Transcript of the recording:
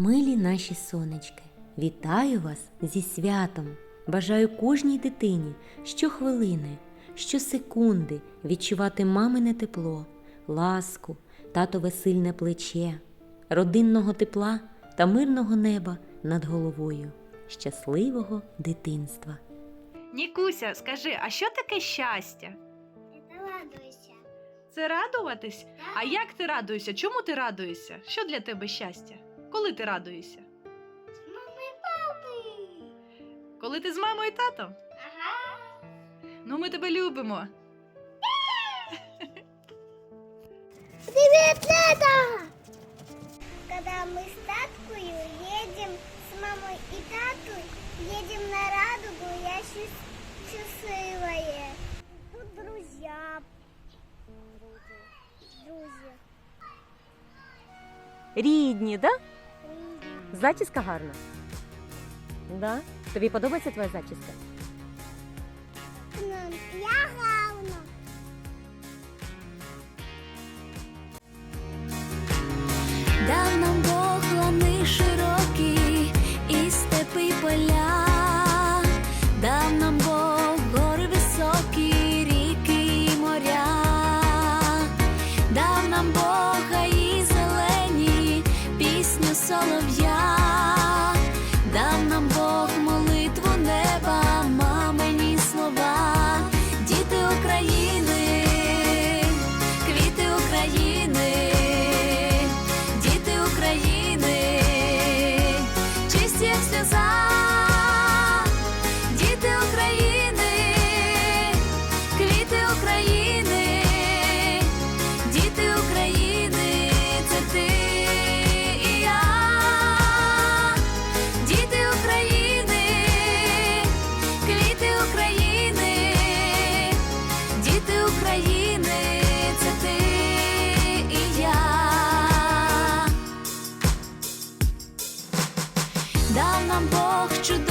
Милі наші сонечки, вітаю вас зі святом. Бажаю кожній дитині щохвилини, щосекунди відчувати мамине тепло, ласку, татове сильне плече, родинного тепла та мирного неба над головою, щасливого дитинства. Нікуся, скажи, а що таке щастя? Это радуйся. Це радуватись? А як ти радуєшся? Чому ти радуєшся? Що для тебе щастя? Коли ти радуєшся? С мамой и папой. Коли ти з мамою і татом? Ага. Ну, ми тебе любимо. Привет, Лето! Когда мы с таткою едем с мамой и татой, едем на радугу, я счаст- счастливая. Тут друзья. Друзья. Рідні, да? Зачіска гарна. Да? Тобі подобається твоя зачіска? Я гавно. Дав нам Бог лани широкі і степи й поля, дав нам Бог гори високі, ріки і моря, дав нам Бог солов'я, дав нам Бог Дав нам Бог чудову